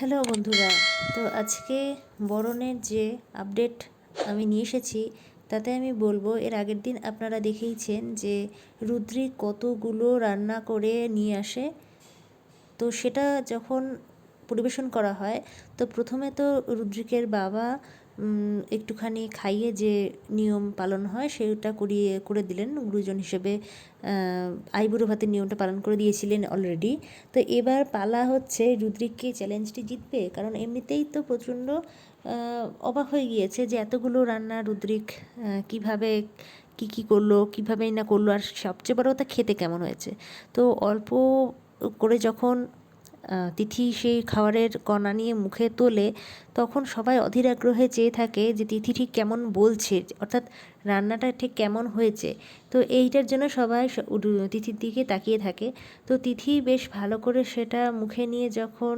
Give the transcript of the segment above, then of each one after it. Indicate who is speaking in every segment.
Speaker 1: Hello বন্ধুরা, তো আজকে বরণের যে আপডেট আমি নিয়ে এসেছি, তাতে আমি বলব, এর আগের দিন আপনারা দেখেইছেন যে রুদ্রি কতগুলো রান্না করে নিয়ে আসে। তো সেটা যখন পরিবেশন করা হয়, তো প্রথমে তো রুদ্রিকের বাবা একটুখানি খাইয়ে যে নিয়ম পালন হয় সেটা করিয়ে, করে দিলেন গুরুজন হিসেবে। আইবুড়ো ভাতের নিয়মটা পালন করে দিয়েছিলেন অলরেডি তো এবার পালা হচ্ছে রুদ্রিককে চ্যালেঞ্জটি জিতবে, কারণ এমনিতেই তো প্রচণ্ড অবাক হয়ে গিয়েছে যে এতগুলো রান্না রুদ্রিক কীভাবে কি কি করল, কীভাবেই না করল, আর সবচেয়ে বড় কথা খেতে কেমন হয়েছে। তো অল্প করে যখন তিথি সেই খাবারের কণা নিয়ে মুখে তোলে, তখন সবাই অধীর আগ্রহে চেয়ে থাকে যে তিথি ঠিক কেমন বলছে, অর্থাৎ রান্নাটা ঠিক কেমন হয়েছে। তো এইটার জন্য সবাই তিথির দিকে তাকিয়ে থাকে। তো তিথি বেশ ভালো করে সেটা মুখে নিয়ে যখন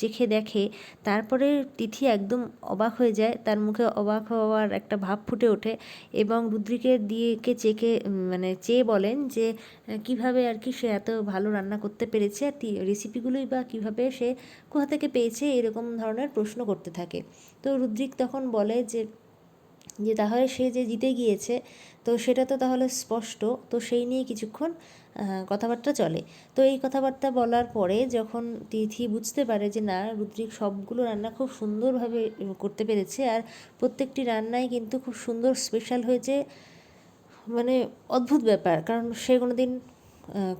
Speaker 1: চেখে দেখে, তারপরে তিথি একদম অবাক হয়ে যায়। তার মুখে অবাক হওয়ার একটা ভাব ফুটে ওঠে এবং রুদ্রিকের দিয়েকে চেকে মানে চেয়ে বলেন যে কীভাবে আর কি সে এত ভালো রান্না করতে পেরেছে? আর রেসিপিগুলোই বা কীভাবে সে কোথা থেকে পেয়েছে? এরকম ধরনের প্রশ্ন করতে থাকে। তো রুদ্রিক তখন বলে যে যে তাহলে সে যে জিতে গিয়েছে, তো সেটা তো তাহলে স্পষ্ট। তো সেই নিয়ে কিছুক্ষণ কথাবার্তা চলে। তো এই কথাবার্তা বলার পরে যখন তিথি বুঝতে পারে যে না, রুদ্রিক সবগুলো রান্না খুব সুন্দরভাবে করতে পেরেছে আর প্রত্যেকটি রান্নাই কিন্তু খুব সুন্দর স্পেশাল হয়েছে মানে অদ্ভুত ব্যাপার। কারণ সে কোনো দিন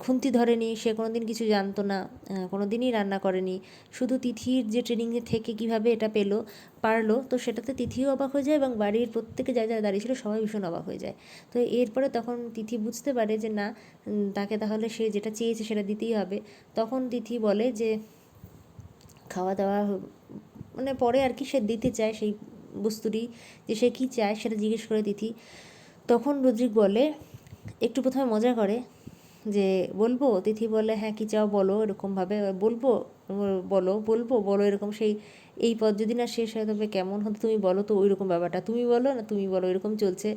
Speaker 1: খুন্তি ধরেনি, সে কোনো দিন কিছু জানতো না কোনো দিনই রান্না করেনি। শুধু তিথির যে ট্রেনিংয়ে থেকে কীভাবে এটা পেল, পারল, তো সেটাতে তিথিও অবাক হয়ে যায় এবং বাড়ির প্রত্যেকে যা যারা দাঁড়িয়ে ছিল সবাই ভীষণ অবাক হয়ে যায়। তো এরপরে তখন তিথি বুঝতে পারে যে না তাকে তাহলে সে যেটা চেয়েছে সেটা দিতেই হবে। তখন তিথি বলে যে, খাওয়া দাওয়া মানে পরে আর কি সে দিতে চায় সেই বস্তুটি, যে সে কী চায় সেটা জিজ্ঞেস করে তিথি। তখন রুদ্রিক বলে, একটু প্রথমে মজা করে যে বলব তিথি বলে হ্যাঁ কী চাও বলো? এরকমভাবে বলব বলো বলব, বলো। এরকম সেই, এই পদ যদি না শেষ হয়, তবে কেমন হতো তুমি বলো তো ওই রকম ব্যাপারটা। তুমি বলো না, তুমি বলো। এরকম চলছে।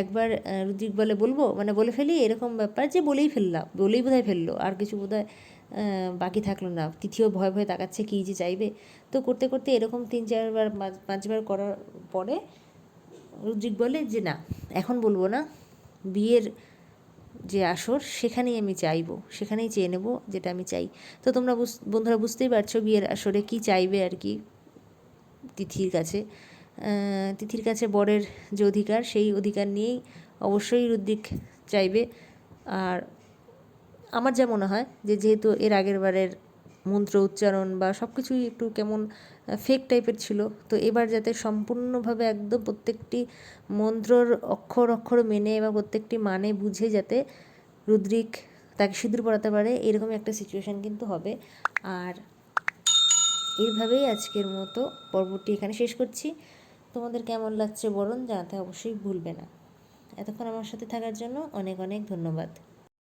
Speaker 1: একবার রুদ্রিক বলে, বলব? মানে বলে ফেলি, এরকম ব্যাপার যে বলেই ফেললাম, বলেই বোধহয় ফেলল। আর কিছু বোধহয় বাকি থাকল না। তিথিও ভয় ভয়ে তাকাচ্ছে কী যে চাইবে। তো করতে করতে এরকম তিন, চারবার পাঁচবার করার পরে রুদ্রিক বলে যে, না, এখন বলব না। বিয়ের যে আসর, সেখানেই আমি চাইব, সেখানেই চেয়ে নেব যেটা আমি চাই। তো তোমরা বন্ধুরা বুঝতেই পারছ বিয়ের আসরে কি চাইবে আর কি তিথির কাছে। তিথির কাছে বরের যে অধিকার, সেই অধিকার নিয়েই অবশ্যই রুদ্রিক চাইবে। আর আমার যা মনে হয় যে যেহেতু এর আগের বারের মন্ত্র উচ্চারণ বা সব কিছুই একটু কেমন ফেক টাইপের ছিল। তো এবার যাতে সম্পূর্ণভাবে একদম প্রত্যেকটি মন্ত্রর অক্ষর অক্ষর মেনে এবং প্রত্যেকটি মানে বুঝে যাতে রুদ্রিক তাকে সিঁদুর পড়াতে পারে, এরকমই একটা সিচুয়েশান কিন্তু হবে। আর এইভাবেই আজকের মতো পর্বটি এখানে শেষ করছি। তোমাদের কেমন লাগছে বরণ জানাতে অবশ্যই ভুলবে না। এতক্ষণ আমার সাথে থাকার জন্য অনেক অনেক ধন্যবাদ।